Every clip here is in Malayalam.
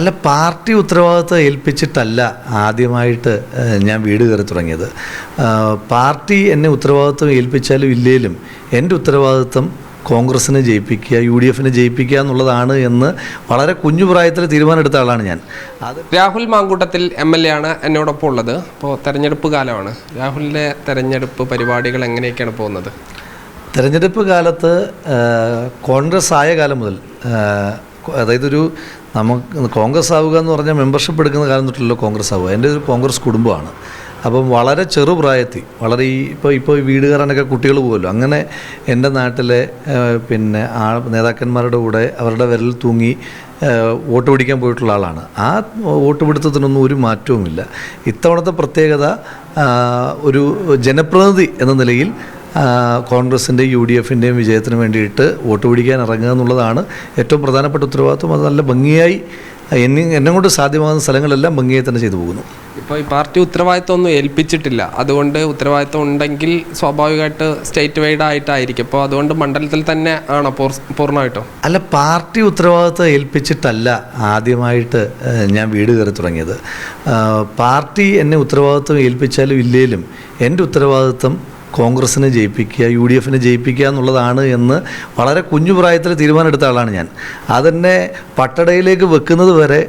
അല്ല പാർട്ടി ഉത്തരവാദിത്വം ഏൽപ്പിച്ചിട്ടല്ല ആദ്യമായിട്ട് ഞാൻ വീട് കയറി തുടങ്ങിയത്. പാർട്ടി എന്നെ ഉത്തരവാദിത്വം ഏൽപ്പിച്ചാലും ഇല്ലേലും എന്റെ ഉത്തരവാദിത്വം കോൺഗ്രസ്സിനെ ജയിപ്പിക്കുക യു ഡി എഫിനെ ജയിപ്പിക്കുക എന്നുള്ളതാണ് എന്ന് വളരെ കുഞ്ഞു പ്രായത്തിൽ തീരുമാനമെടുത്ത ആളാണ് ഞാൻ. അത് Rahul Mamkootathil M L A ആണ് എന്നോടൊപ്പം ഉള്ളത്. ഇപ്പോൾ തെരഞ്ഞെടുപ്പ് കാലമാണ്. രാഹുലിന്റെ തെരഞ്ഞെടുപ്പ് പരിപാടികൾ എങ്ങനെയൊക്കെയാണ് പോകുന്നത്? തെരഞ്ഞെടുപ്പ് കാലത്ത് കോൺഗ്രസ് ആയ കാലം മുതൽ അതായത് ഒരു നമുക്ക് കോൺഗ്രസ് ആവുക എന്ന് പറഞ്ഞാൽ മെമ്പർഷിപ്പ് എടുക്കുന്ന കാലം തൊട്ടല്ലോ കോൺഗ്രസ് ആവുക. എന്റെ ഒരു കോൺഗ്രസ് കുടുംബമാണ്. അപ്പം വളരെ ചെറുപ്രായത്തിൽ വളരെ ഈ ഇപ്പോൾ ഇപ്പോൾ വീട് കുട്ടികൾ പോകുമല്ലോ അങ്ങനെ എന്റെ നാട്ടിലെ പിന്നെ ആ നേതാക്കന്മാരുടെ കൂടെ അവരുടെ വിരൽ തൂങ്ങി വോട്ട് പിടിക്കാൻ പോയിട്ടുള്ള ആളാണ്. ആ വോട്ട് പിടുത്തത്തിനൊന്നും ഒരു മാറ്റവുമില്ല. ഇത്തവണത്തെ പ്രത്യേകത ഒരു ജനപ്രതിനിധി എന്ന നിലയിൽ ആ, കോൺഗ്രസിന്റെ യു ഡി എഫിന്റെയും വിജയത്തിന് വേണ്ടിയിട്ട് വോട്ട് പിടിക്കാൻ ഇറങ്ങുക എന്നുള്ളതാണ് ഏറ്റവും പ്രധാനപ്പെട്ട ഉത്തരവാദിത്വം. അത് നല്ല ഭംഗിയായി എന്നെ എന്നെ കൊണ്ട് സാധ്യമാകുന്ന സ്ഥലങ്ങളെല്ലാം ഭംഗിയായി തന്നെ ചെയ്തു പോകുന്നു. ഇപ്പോൾ ഈ പാർട്ടി ഉത്തരവാദിത്വം ഒന്നും ഏൽപ്പിച്ചിട്ടില്ല. അതുകൊണ്ട് ഉത്തരവാദിത്വം ഉണ്ടെങ്കിൽ സ്വാഭാവികമായിട്ട് സ്റ്റേറ്റ് വൈഡ് ആയിട്ടായിരിക്കും. അപ്പോൾ അതുകൊണ്ട് മണ്ഡലത്തിൽ തന്നെ ആണോ പൂർ- പൂർണമായിട്ടും? അല്ല പാർട്ടി ഉത്തരവാദിത്വം ഏൽപ്പിച്ചിട്ടല്ല ആദ്യമായിട്ട് ഞാൻ വീട് കയറി തുടങ്ങിയത്. പാർട്ടി എന്നെ ഉത്തരവാദിത്വം ഏൽപ്പിച്ചാലും ഇല്ലേലും എന്റെ ഉത്തരവാദിത്വം കോൺഗ്രസ്സിനെ ജയിപ്പിക്കുക യു ഡി എഫിനെ ജയിപ്പിക്കുക എന്നുള്ളതാണ് എന്ന് വളരെ കുഞ്ഞു പ്രായത്തിൽ തീരുമാനമെടുത്ത ആളാണ് ഞാൻ. അതെന്നെ പട്ടടയിലേക്ക് വെക്കുന്നത് വരെ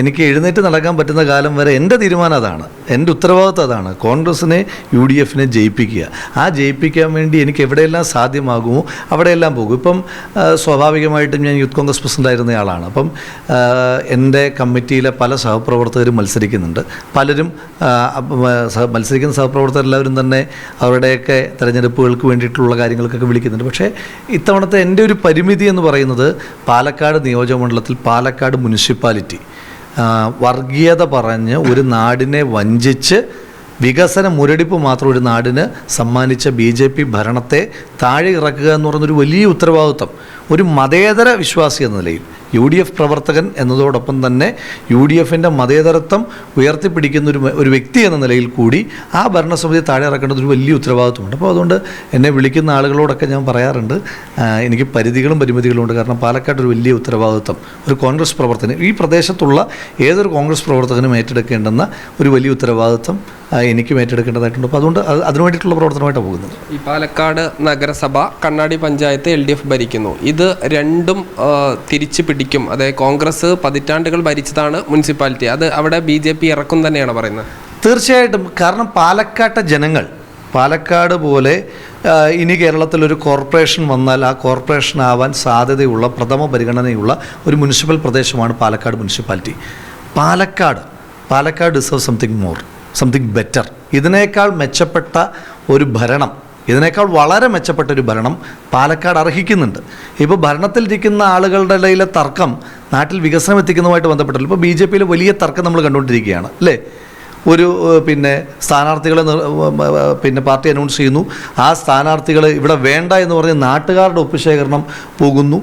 എനിക്ക് എഴുന്നേറ്റ് നടക്കാൻ പറ്റുന്ന കാലം വരെ എന്റെ തീരുമാനം അതാണ്. എന്റെ ഉത്തരവാദിത്വം അതാണ് കോൺഗ്രസ്സിനെ യു ഡി എഫിനെ ജയിപ്പിക്കുക. ആ ജയിപ്പിക്കാൻ വേണ്ടി എനിക്ക് എവിടെയെല്ലാം സാധ്യമാകുമോ അവിടെയെല്ലാം പോകും. ഇപ്പം സ്വാഭാവികമായിട്ടും ഞാൻ യൂത്ത് കോൺഗ്രസ് പ്രസിഡന്റ് ആയിരുന്ന ആളാണ്. അപ്പം എന്റെ കമ്മിറ്റിയിലെ പല സഹപ്രവർത്തകരും മത്സരിക്കുന്നുണ്ട്. പലരും മത്സരിക്കുന്ന സഹപ്രവർത്തകർ എല്ലാവരും തന്നെ അവരുടെയൊക്കെ തെരഞ്ഞെടുപ്പുകൾക്ക് വേണ്ടിയിട്ടുള്ള കാര്യങ്ങൾക്കൊക്കെ വിളിക്കുന്നുണ്ട്. പക്ഷേ ഇത്തവണത്തെ എന്റെ ഒരു പരിമിതി എന്ന് പറയുന്നത് പാലക്കാട് നിയോജകമണ്ഡലത്തിൽ പാലക്കാട് മുനിസിപ്പാലിറ്റി വർഗീയത പറഞ്ഞ് ഒരു നാടിനെ വഞ്ചിച്ച് വികസന മുരടിപ്പ് മാത്രം ഒരു നാടിന് സമ്മാനിച്ച ബി ജെ പി ഭരണത്തെ താഴെ ഇറക്കുക എന്ന് പറയുന്നൊരു വലിയ ഉത്തരവാദിത്വം. ഒരു മതേതര വിശ്വാസി എന്ന നിലയിൽ യു ഡി എഫ് പ്രവർത്തകൻ എന്നതോടൊപ്പം തന്നെ യു ഡി എഫിന്റെ മതേതരത്വം ഉയർത്തിപ്പിടിക്കുന്ന ഒരു ഒരു വ്യക്തി എന്ന നിലയിൽ കൂടി ആ ഭരണസമിതി താഴെ ഇറക്കേണ്ടത് ഒരു വലിയ ഉത്തരവാദിത്വമുണ്ട്. അപ്പോൾ അതുകൊണ്ട് എന്നെ വിളിക്കുന്ന ആളുകളോടൊക്കെ ഞാൻ പറയാറുണ്ട് എനിക്ക് പരിധികളും പരിമിതികളും ഉണ്ട്. കാരണം പാലക്കാട് ഒരു വലിയ ഉത്തരവാദിത്വം ഒരു കോൺഗ്രസ് പ്രവർത്തനം ഈ പ്രദേശത്തുള്ള ഏതൊരു കോൺഗ്രസ് പ്രവർത്തകനും ഏറ്റെടുക്കേണ്ടെന്ന ഒരു വലിയ ഉത്തരവാദിത്വം എനിക്കും ഏറ്റെടുക്കേണ്ടതായിട്ടുണ്ട്. അപ്പോൾ അതുകൊണ്ട് അത് അതിനു പ്രവർത്തനമായിട്ടാണ് പോകുന്നത്. ഈ പാലക്കാട് നഗരസഭ Kannadi panchayat L D F ഭരിക്കുന്നു. ഇത് രണ്ടും തിരിച്ചു പിടിക്കും. അതായത് കോൺഗ്രസ് പതിറ്റാണ്ടുകൾ ഭരിച്ചതാണ് മുനിസിപ്പാലിറ്റി. അത് അവിടെ ബി ജെ പി ഇറക്കും തന്നെയാണ് പറയുന്നത്. തീർച്ചയായിട്ടും. കാരണം പാലക്കാട്ടെ ജനങ്ങൾ പാലക്കാട് പോലെ ഇനി കേരളത്തിൽ ഒരു കോർപ്പറേഷൻ വന്നാൽ ആ കോർപ്പറേഷൻ ആവാൻ സാധ്യതയുള്ള പ്രഥമ പരിഗണനയുള്ള ഒരു മുനിസിപ്പൽ പ്രദേശമാണ് Palakkad municipality. Palakkad Palakkad deserve something more something better ഇതിനേക്കാൾ മെച്ചപ്പെട്ട ഒരു ഭരണം ഇതിനേക്കാൾ വളരെ മെച്ചപ്പെട്ട ഒരു ഭരണം പാലക്കാട് അർഹിക്കുന്നുണ്ട്. ഇപ്പോൾ ഭരണത്തിലിരിക്കുന്ന ആളുകളുടെ ഇടയിലെ തർക്കം നാട്ടിൽ വികസനം എത്തിക്കുന്നതുമായിട്ട് ബന്ധപ്പെട്ടല്ലോ ഇപ്പോൾ ബി ജെ പിയിൽ വലിയ തർക്കം നമ്മൾ കണ്ടുകൊണ്ടിരിക്കുകയാണ് അല്ലേ? ഒരു പിന്നെ സ്ഥാനാർത്ഥികളെ പിന്നെ പാർട്ടി അനൗൺസ് ചെയ്യുന്നു. ആ സ്ഥാനാർത്ഥികൾ ഇവിടെ വേണ്ട എന്ന് പറഞ്ഞ് നാട്ടുകാരുടെ ഒപ്പുശേഖരണം പോകുന്നു.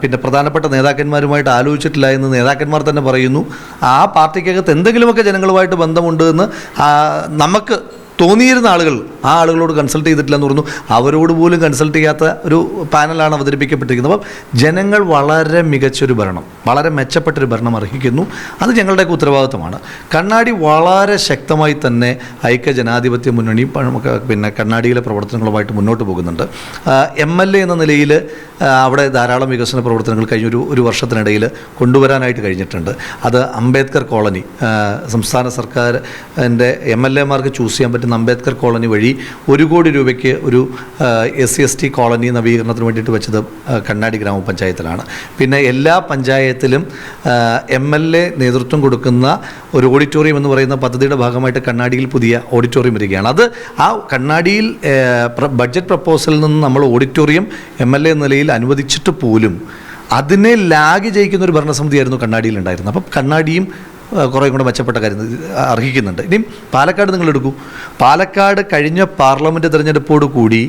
പിന്നെ പ്രധാനപ്പെട്ട നേതാക്കന്മാരുമായിട്ട് ആലോചിച്ചിട്ടില്ല എന്ന് നേതാക്കന്മാർ തന്നെ പറയുന്നു. ആ പാർട്ടിക്കകത്ത് എന്തെങ്കിലുമൊക്കെ ജനങ്ങളുമായിട്ട് ബന്ധമുണ്ട് എന്ന് നമുക്ക് തോന്നിയിരുന്ന ആളുകൾ ആ ആളുകളോട് കൺസൾട്ട് ചെയ്തിട്ടില്ല എന്ന് പറഞ്ഞു. അവരോട് പോലും കൺസൾട്ട് ചെയ്യാത്ത ഒരു പാനലാണ് അവതരിപ്പിക്കപ്പെട്ടിരിക്കുന്നത്. അപ്പം ജനങ്ങൾ വളരെ മികച്ചൊരു ഭരണം വളരെ മെച്ചപ്പെട്ടൊരു ഭരണം അർഹിക്കുന്നു. അത് ഞങ്ങളുടെയൊക്കെ ഉത്തരവാദിത്തമാണ്. കണ്ണാടി വളരെ ശക്തമായി തന്നെ ഐക്യ ജനാധിപത്യ മുന്നണി പിന്നെ കണ്ണാടിയിലെ പ്രവർത്തനങ്ങളുമായിട്ട് മുന്നോട്ട് പോകുന്നുണ്ട്. എം എൽ എ എന്ന നിലയിൽ അവിടെ ധാരാളം വികസന പ്രവർത്തനങ്ങൾ കഴിഞ്ഞൊരു ഒരു വർഷത്തിനിടയിൽ കൊണ്ടുവരാനായിട്ട് കഴിഞ്ഞിട്ടുണ്ട്. അത് അംബേദ്കർ കോളനി സംസ്ഥാന സർക്കാർ എന്റെ എം എൽ എമാർക്ക് ചൂസ് ചെയ്യാൻ പറ്റുന്ന അംബേദ്കർ കോളനി വഴി ഒരു കോടി രൂപയ്ക്ക് ഒരു S C S T colony നവീകരണത്തിന് വേണ്ടിയിട്ട് വെച്ചത് കണ്ണാടി ഗ്രാമപഞ്ചായത്തിലാണ്. പിന്നെ എല്ലാ പഞ്ചായത്തിലും എം എൽ എ നേതൃത്വം കൊടുക്കുന്ന ഒരു ഓഡിറ്റോറിയം എന്ന് പറയുന്ന പദ്ധതിയുടെ ഭാഗമായിട്ട് കണ്ണാടിയിൽ പുതിയ ഓഡിറ്റോറിയം വരികയാണ്. അത് ആ കണ്ണാടിയിൽ ബഡ്ജറ്റ് പ്രപ്പോസലിൽ നിന്ന് നമ്മൾ ഓഡിറ്റോറിയം എം എൽ എ നിലയിൽ അനുവദിച്ചിട്ട് പോലും അതിനെ ലാഗ് ജയിക്കുന്ന ഒരു ഭരണസമിതിയായിരുന്നു കണ്ണാടിയിൽ ഉണ്ടായിരുന്നത്. അപ്പം കണ്ണാടിയും കുറേ കൂടെ മെച്ചപ്പെട്ട കാര്യം അർഹിക്കുന്നുണ്ട്. ഇനിയും പാലക്കാട് നിങ്ങൾ എടുക്കൂ. പാലക്കാട് കഴിഞ്ഞ പാർലമെന്റ് തിരഞ്ഞെടുപ്പോട് കൂടി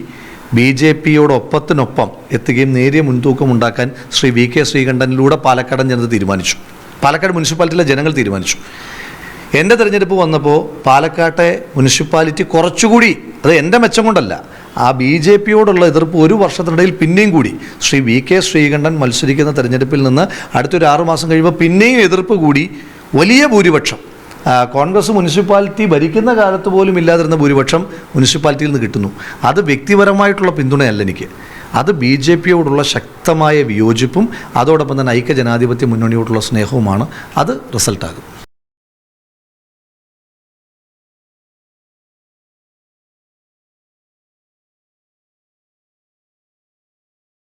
ബി ജെ പിയോടൊപ്പത്തിനൊപ്പം എത്തുകയും നേരിയ മുൻതൂക്കം ഉണ്ടാക്കാൻ ശ്രീ വി കെ ശ്രീകണ്ഠനിലൂടെ പാലക്കാടൻ ജനത തീരുമാനിച്ചു. പാലക്കാട് മുനിസിപ്പാലിറ്റിയിലെ ജനങ്ങൾ തീരുമാനിച്ചു. എന്റെ തിരഞ്ഞെടുപ്പ് വന്നപ്പോൾ പാലക്കാട്ടെ മുനിസിപ്പാലിറ്റി കുറച്ചുകൂടി അത് എന്റെ മെച്ചം കൊണ്ടല്ല ആ ബി ജെ പിയോടുള്ള എതിർപ്പ് ഒരു വർഷത്തിനിടയിൽ പിന്നെയും കൂടി ശ്രീ വി കെ ശ്രീകണ്ഠൻ മത്സരിക്കുന്ന തെരഞ്ഞെടുപ്പിൽ നിന്ന് അടുത്തൊരു ആറുമാസം കഴിയുമ്പോൾ പിന്നെയും എതിർപ്പ് കൂടി വലിയ ഭൂരിപക്ഷം. കോൺഗ്രസ് മുനിസിപ്പാലിറ്റി ഭരിക്കുന്ന കാലത്ത് പോലും ഇല്ലാതിരുന്ന ഭൂരിപക്ഷം മുനിസിപ്പാലിറ്റിയിൽ നിന്ന് കിട്ടുന്നു. അത് വ്യക്തിപരമായിട്ടുള്ള പിന്തുണയല്ല എനിക്ക്. അത് ബി ജെ പിയോടുള്ള ശക്തമായ വിയോജിപ്പും അതോടൊപ്പം തന്നെ ഐക്യജനാധിപത്യ മുന്നണിയോടുള്ള സ്നേഹവുമാണ്. അത് റിസൾട്ടാകും.